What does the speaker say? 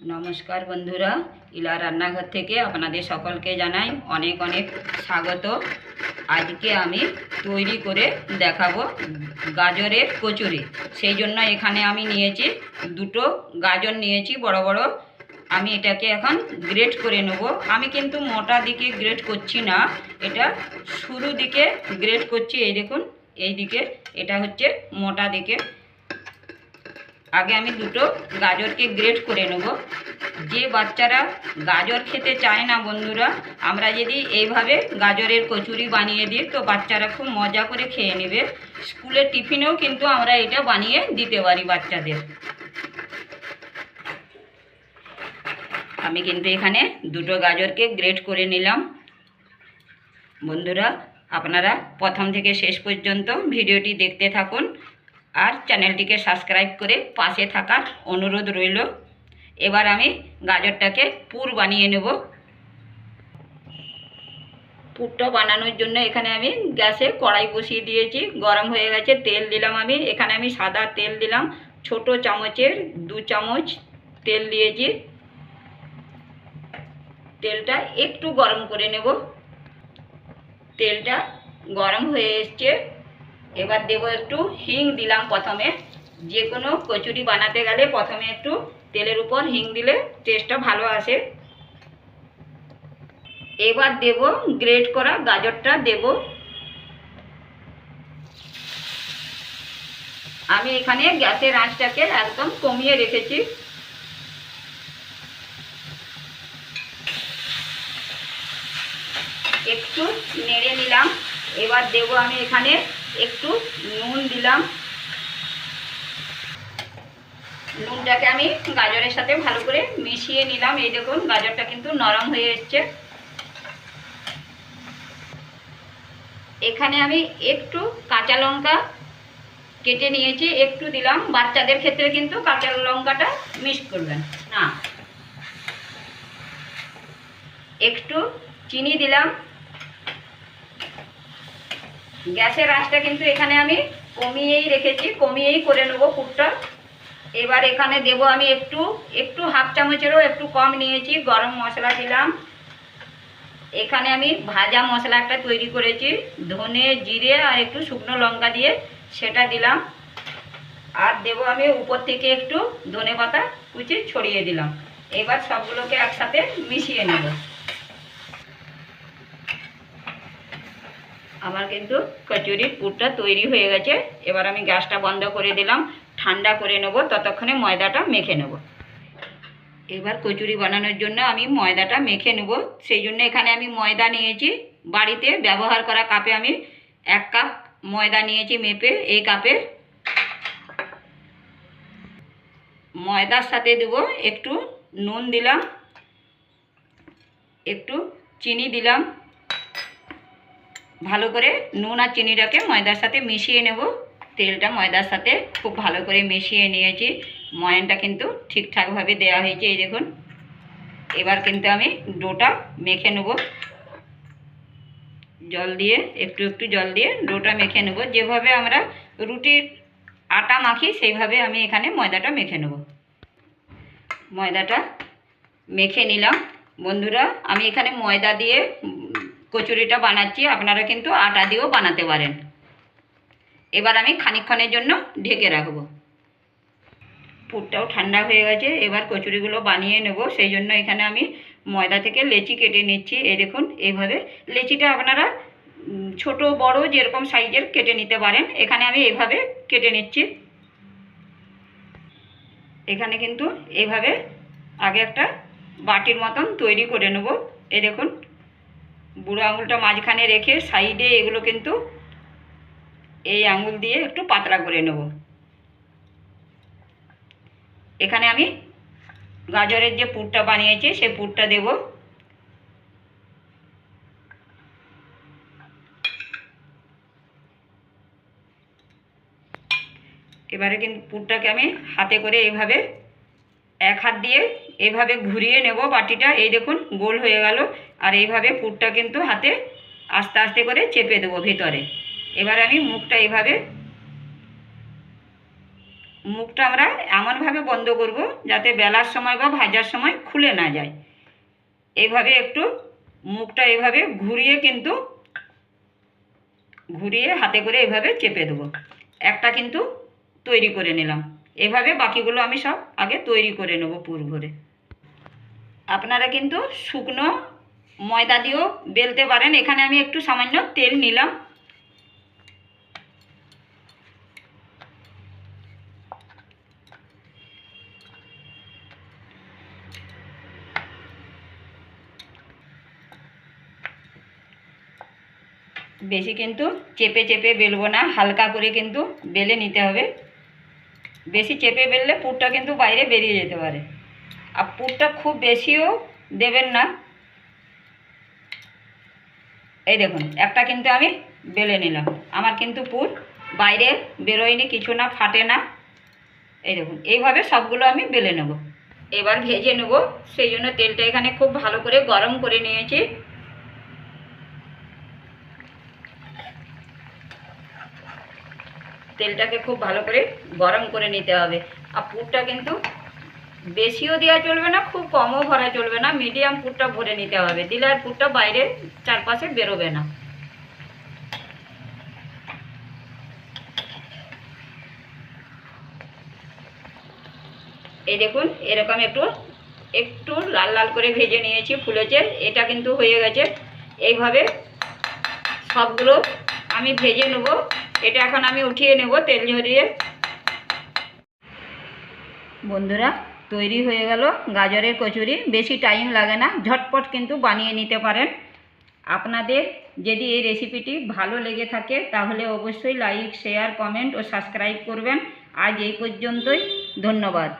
নমস্কার বন্ধুরা, ইলা রান্নাঘর থেকে আপনাদের সকলকে জানাই অনেক অনেক স্বাগত। আজকে আমি তৈরি করে দেখাবো গাজরের কচুরি। সেই জন্য এখানে আমি নিয়েছি দুটো গাজর নিয়েছি, বড় বড়। আমি এটাকে এখন গ্রেট করে নেব। আমি কিন্তু মোটা দিকে গ্রেট করছি না, এটা শুরু দিকে গ্রেট করছি। এই দেখুন, এই দিকে, এটা হচ্ছে মোটা দিকে। আগে আমি দুটো গাজরকে গ্রেট করে নেব। যে বাচ্চারা গাজর খেতে চায় না বন্ধুরা, আমরা যদি এইভাবে গাজরের কচুরি বানিয়ে দিই, তো বাচ্চারা খুব মজা করে খেয়ে নেবে। স্কুলের টিফিনেও কিন্তু আমরা এটা বানিয়ে দিতে পারি বাচ্চাদের। আমি কিন্তু এখানে দুটো গাজরকে গ্রেট করে নিলাম। বন্ধুরা, আপনারা প্রথম থেকে শেষ পর্যন্ত ভিডিওটি দেখতে থাকুন। আর চ্যানেলটিকে সাবস্ক্রাইব করে পাশে থাকার অনুরোধ রইল। এবার আমি গাজরটাকে পুর বানিয়ে নেব। পুরটা বানানোর জন্য এখানে আমি গ্যাসে কড়াই বসিয়ে দিয়েছি। গরম হয়ে গেছে, তেল দিলাম আমি। এখানে আমি সাদা তেল দিলাম। ছোট চামচের দু চামচ তেল দিয়েছি। তেলটা একটু গরম করে নেব। তেলটা গরম হয়ে এসছে। এবার দেবো একটু হিং দিলাম প্রথমে। যে কোনো কচুরি বানাতে গেলে প্রথমে একটু তেলের উপর হিং দিলে টেস্টটা ভালো আসে। এবার দেব গ্রেট করা গাজরটা দেব। আমি এখানে গ্যাসের আঁচটাকে একদম কমিয়ে রেখেছি। একটু নেড়ে নিলাম। এবার দেব আমি এখানে একটু নুন দিলাম। নুনটাকে আমি গাজরের সাথে ভালো করে মিশিয়ে নিলাম। এই দেখুন, গাজরটা কিন্তু নরম হয়ে এসছে। এখানে আমি একটু কাঁচা লঙ্কা কেটে নিয়েছি, একটু দিলাম। বাচ্চাদের ক্ষেত্রে কিন্তু কাঁচা লঙ্কাটা মিক্স করবেন না। একটু চিনি দিলাম। গ্যাসের আঁচটা কিন্তু এখানে আমি কমিয়েই রেখেছি, কমিয়েই করে নেব পুরটা এবার এখানে দেব আমি একটু একটু হাফ চামচেরও একটু কম নিয়েছি, গরম মশলা দিলাম। এখানে আমি ভাজা মশলা একটা তৈরি করেছি, ধনে, জিরে আর একটু শুকনো লঙ্কা দিয়ে সেটা দিলাম। আর দেব আমি উপর থেকে একটু ধনে পাতা কুচি ছড়িয়ে দিলাম। এবার সবগুলোকে একসাথে মিশিয়ে নেব। আমার কিন্তু কচুরির পুরটা তৈরি হয়ে গেছে। এবার আমি গ্যাসটা বন্ধ করে দিলাম, ঠান্ডা করে নেব, ততক্ষণে ময়দাটা মেখে নেব। এবার কচুরি বানানোর জন্য আমি ময়দাটা মেখে নেব। সেই জন্য এখানে আমি ময়দা নিয়েছি। বাড়িতে ব্যবহার করা কাপে আমি এক কাপ ময়দা নিয়েছি মেপে, এই কাপে। ময়দার সাথে দেব একটু নুন দিলাম, একটু চিনি দিলাম। ভালো করে নুন আর চিনিটাকে ময়দার সাথে মিশিয়ে নেব। তেলটা ময়দার সাথে খুব ভালো করে মিশিয়ে নিয়েছি। ময়নটা কিন্তু ঠিকঠাকভাবে দেওয়া হয়েছে, এই দেখুন। এবার কিন্তু আমি ডোটা মেখে নেব। জল দিয়ে, একটু একটু জল দিয়ে ডোটা মেখে নেব। যেভাবে আমরা রুটির আটা মাখি, সেইভাবে আমি এখানে ময়দাটা মেখে নেব। ময়দাটা মেখে নিলাম। বন্ধুরা, আমি এখানে ময়দা দিয়ে কচুরিটা বানাচ্ছি, আপনারা কিন্তু আটা দিয়েও বানাতে পারেন। এবার আমি খানিকক্ষণের জন্য ঢেকে রাখব। পুরটাও ঠান্ডা হয়ে গেছে, এবার কচুরিগুলো বানিয়ে নেব। সেই জন্য এখানে আমি ময়দা থেকে লেচি কেটে নিচ্ছি। এই দেখুন, এইভাবে। লেচিটা আপনারা ছোট, বড় যেরকম সাইজের কেটে নিতে পারেন। এখানে আমি এইভাবে কেটে নিচ্ছি। এখানে কিন্তু এইভাবে আগে একটা বাটির মতন তৈরি করে নেব। এই দেখুন বুড়ো আঙুলটা মাঝখানে রেখে সাইডে এগুলো কিন্তু এই আঙুল দিয়ে একটু পাতলা করে নেব। এখানে আমি গাজরের যে পুরটা বানিয়েছি, সেই পুরটা দেব। এবারে কিন্তু পুরটাকে আমি হাতে করে এইভাবে এক হাত দিয়ে এভাবে ঘুরিয়ে নেব বাটিটা। এই দেখুন, গোল হয়ে গেল। আর এইভাবে পুরটা কিন্তু হাতে আস্তে আস্তে করে চেপে দেবো ভিতরে। এবার আমি মুখটা এইভাবে, মুখটা আমরা এমনভাবে বন্ধ করব যাতে বেলার সময় বা ভাজার সময় খুলে না যায়। এইভাবে একটু মুখটা এইভাবে ঘুরিয়ে কিন্তু, ঘুরিয়ে হাতে করে এইভাবে চেপে দেবো। একটা কিন্তু তৈরি করে নিলাম। এভাবে বাকিগুলো আমি সব আগে তৈরি করে নেব পুর ভরে। আপনারা কিন্তু শুকনো ময়দা দিয়েও বেলতে পারেন। এখানে আমি একটু সামান্য তেল নিলাম। বেশি কিন্তু চেপে চেপে বেলবো না, হালকা করে কিন্তু বেলে নিতে হবে। বেশি চেপে বেললে পুরটা কিন্তু বাইরে বেরিয়ে যেতে পারে। আর পুরটা খুব বেশিও দেবেন না। এই দেখুন, একটা কিন্তু আমি বেলে নিলাম। আমার কিন্তু পুর বাইরে বেরোয়নি, কিছু না, ফাটে না। এই দেখুন, এইভাবে সবগুলো আমি বেলে নেব। এবার ভেজে নেব। সেই জন্য তেলটা এখানে খুব ভালো করে গরম করে নিয়েছি। তেলটাকে খুব ভালো করে গরম করে নিতে হবে। আর পুরটা কিন্তু বেশিও দেওয়া চলবে না, খুব কমও ভরা চলবে না মিডিয়াম পুরটা ভরে নিতে হবে। দিলে আর পুরটা বাইরে চারপাশে বেরোবে না। এই দেখুন, এরকম একটু একটু লাল লাল করে ভেজে নিয়েছি ফুলেছে এটা কিন্তু হয়ে গেছে। এইভাবে সবগুলো আমি ভেজে নেব। এটা এখন আমি উঠিয়ে নেব, তেল ঝরিয়ে। বন্ধুরা, তৈরি হয়ে গেল গাজরের কচুরি। বেশি টাইম লাগে না, ঝটপট কিন্তু বানিয়ে নিতে পারেন। আপনাদের যদি এই রেসিপিটি ভালো লেগে থাকে, তাহলে অবশ্যই লাইক শেয়ার কমেন্ট ও সাবস্ক্রাইব করবেন। আজ এই পর্যন্তই, ধন্যবাদ।